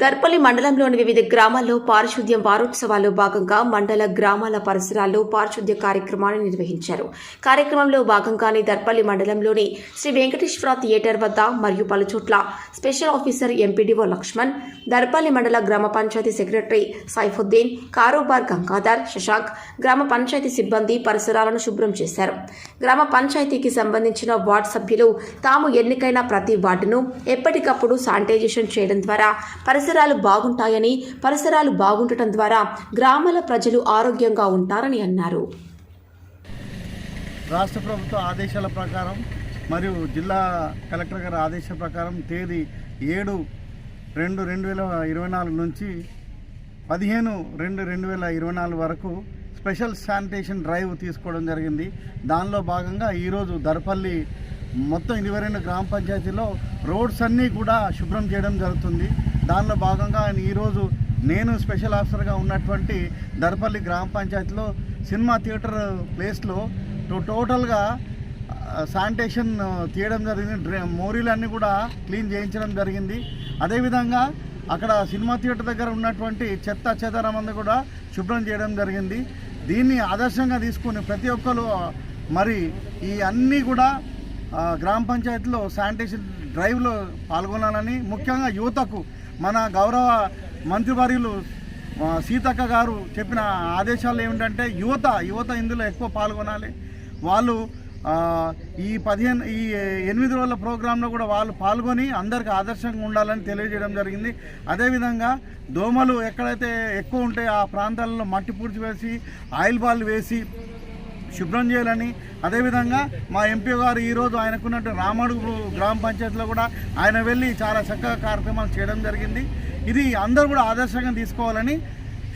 దర్పల్లి మండలంలోని వివిధ గ్రామాల్లో పారిశుద్ధ్యం వారోత్సవాల్లో భాగంగా మండల గ్రామాల పరిసరాల్లో పారిశుద్ధ్య కార్యక్రమాన్ని నిర్వహించారు. కార్యక్రమంలో భాగంగానే దర్పల్లి మండలంలోని శ్రీ వెంకటేశ్వర థియేటర్ వద్ద మరియు పలుచోట్ల special officer MPDO Lakshman Darpalli మండల గ్రామ పంచాయతీ సెక్రటరీ సైఫుద్దీన్ కారోబార్ గంగాధర్ శశాంక్ గ్రామ పంచాయతీ సిబ్బంది పరిసరాలను శుభ్రం చేశారు. గ్రామ పంచాయతీకి సంబంధించిన వార్డు సభ్యులు తాము ఎన్నికైన ప్రతి వార్డును ఎప్పటికప్పుడు శానిటైజేషన్ చేయడం ద్వారా పరిసరాలు బాగుంటాయని పరిసరాలు బాగుండటం ద్వారా గ్రామాల ప్రజలు ఆరోగ్యంగా ఉంటారని అన్నారు. రాష్ట్ర ప్రభుత్వ ఆదేశాల ప్రకారం మరియు జిల్లా కలెక్టర్ గారి ఆదేశాల ప్రకారం తేదీ ఏడు రెండు రెండు వేల ఇరవై నాలుగు నుంచి పదిహేను రెండు రెండు వేల ఇరవై నాలుగు వరకు స్పెషల్ శానిటేషన్ డ్రైవ్ తీసుకోవడం జరిగింది. దానిలో భాగంగా ఈరోజు దర్పల్లి మొత్తం ఇరవై రెండు గ్రామ పంచాయతీలో రోడ్స్ అన్నీ కూడా శుభ్రం చేయడం జరుగుతుంది. దానిలో భాగంగా ఆయన ఈరోజు నేను స్పెషల్ ఆఫీసర్గా ఉన్నటువంటి దర్పల్లి గ్రామ పంచాయతీలో సినిమా థియేటర్ ప్లేస్లో టో- టోటల్గా శానిటేషన్ తీయడం జరిగింది. డ్రై మోరీలన్నీ కూడా క్లీన్ చేయించడం జరిగింది. అదేవిధంగా అక్కడ సినిమా థియేటర్ దగ్గర ఉన్నటువంటి చెత్త చెదారమంది కూడా శుభ్రం చేయడం జరిగింది. దీన్ని ఆదర్శంగా తీసుకుని ప్రతి ఒక్కరు మరి ఈ అన్నీ కూడా గ్రామ పంచాయతీలో శానిటేషన్ డ్రైవ్లో పాల్గొనాలని ముఖ్యంగా యువతకు మన గౌరవ మంత్రివర్యులు సీతక్క గారు చెప్పిన ఆదేశాలు ఏమిటంటే యువత యువత ఇందులో ఎక్కువ పాల్గొనాలి. వాళ్ళు ఈ పదిహేను ఈ ఎనిమిది రోజుల ప్రోగ్రాంలో కూడా వాళ్ళు పాల్గొని అందరికి ఆదర్శంగా ఉండాలని తెలియజేయడం జరిగింది. అదేవిధంగా దోమలు ఎక్కడైతే ఎక్కువ ఉంటాయో ఆ ప్రాంతాలలో మట్టి పూడ్చి వేసి ఆయిల్ బాల్ వేసి శుభ్రం చేయాలని. అదేవిధంగా మా ఎంపీ గారు ఈరోజు ఆయనకున్నట్టు రామడుగు గ్రామ పంచాయతీలో కూడా ఆయన వెళ్ళి చాలా చక్కగా కార్యక్రమాలు చేయడం జరిగింది. ఇది అందరూ కూడా ఆదర్శంగా తీసుకోవాలని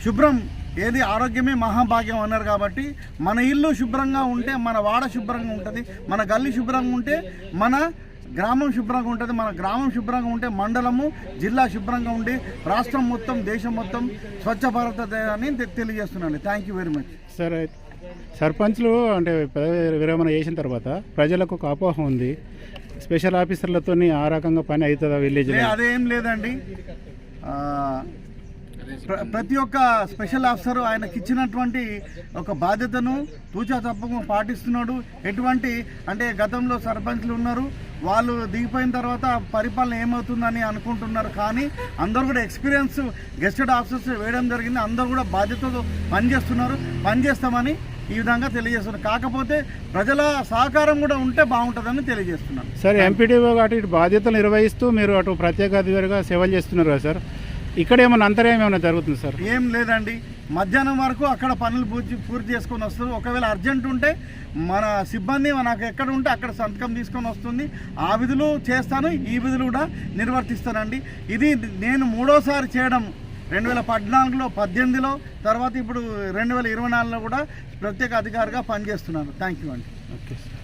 శుభ్రం ఏది ఆరోగ్యమే మహాభాగ్యం అన్నారు కాబట్టి మన ఇల్లు శుభ్రంగా ఉంటే మన వాడ శుభ్రంగా ఉంటుంది మన గల్లి శుభ్రంగా ఉంటే మన గ్రామం శుభ్రంగా ఉంటుంది మన గ్రామం శుభ్రంగా ఉంటే మండలము జిల్లా శుభ్రంగా ఉండి రాష్ట్రం మొత్తం దేశం మొత్తం స్వచ్ఛ భారత అని తెలియజేస్తున్నాను. థ్యాంక్ యూ వెరీ మచ్ సరే సర్పంచ్లు అంటే విరమణ చేసిన తర్వాత ప్రజలకు ఒక అపోహ ఉంది. స్పెషల్ ఆఫీసర్లతో ఆ రకంగా పని అవుతుందా విలేజ్ అదేం లేదండి. ప్రతి ఒక్క స్పెషల్ ఆఫీసర్ ఆయనకి ఇచ్చినటువంటి ఒక బాధ్యతను తూచా తప్పకుండా పాటిస్తున్నాడు. ఎటువంటి అంటే గతంలో సర్పంచ్లు ఉన్నారు వాళ్ళు దిగిపోయిన తర్వాత పరిపాలన ఏమవుతుందని అనుకుంటున్నారు. కానీ అందరూ కూడా ఎక్స్పీరియన్స్ గెస్టెడ్ ఆఫీసర్స్ వేయడం జరిగింది. అందరూ కూడా బాధ్యతతో పనిచేస్తున్నారు. పనిచేస్తామని ఈ విధంగా తెలియజేస్తున్నారు. కాకపోతే ప్రజల సహకారం కూడా ఉంటే బాగుంటుందని తెలియజేస్తున్నాను. సరే ఎంపీడీఓ కాబట్టి ఇటు బాధ్యతలు నిర్వహిస్తూ మీరు అటు ప్రత్యేక అధికారిగా సేవలు చేస్తున్నారు కదా సార్? ఇక్కడ ఏమైనా అంతర్యం ఏమైనా జరుగుతుంది సార్? ఏం లేదండి. మధ్యాహ్నం వరకు అక్కడ పనులు పూర్తి పూర్తి చేసుకొని వస్తారు. ఒకవేళ అర్జెంట్ ఉంటే మన సిబ్బంది నాకు ఎక్కడ ఉంటే అక్కడ సంతకం తీసుకొని వస్తుంది. ఆ విధులు చేస్తాను ఈ విధులు కూడా నిర్వర్తిస్తానండి. ఇది నేను మూడోసారి చేయడం రెండు వేల పద్నాలుగులో పద్దెనిమిదిలో తర్వాత ఇప్పుడు రెండు వేల ఇరవై నాలుగులో కూడా ప్రత్యేక అధికారిగా పనిచేస్తున్నాను థ్యాంక్ యూ అండి. Okay sir